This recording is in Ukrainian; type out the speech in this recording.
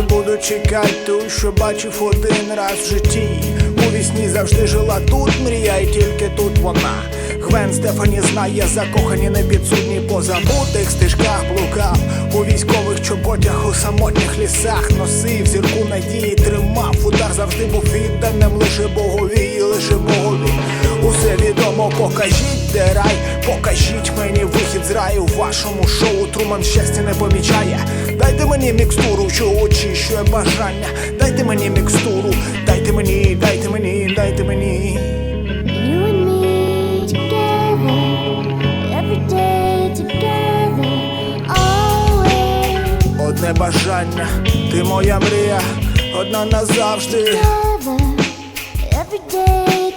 і буду чекати ту, що бачив один раз в житті. У вісні завжди жила тут, мрія, і тільки тут вона. Гвен Стефані знає, закохані не підсудні по забутих стежках блукав. У військових чоботях у самотніх лісах носив зірку надії, тримав. Удар завжди був відданим лише Богові, і лише Богові. Покажіть, де рай, покажіть мені вихід з раю. В вашому шоу Труман щастя не помічає. Дайте мені мікстуру, що очищує бажання. Дайте мені мікстуру, дайте мені, дайте мені, дайте мені. Одне бажання, ти моя мрія, одна назавжди. Every day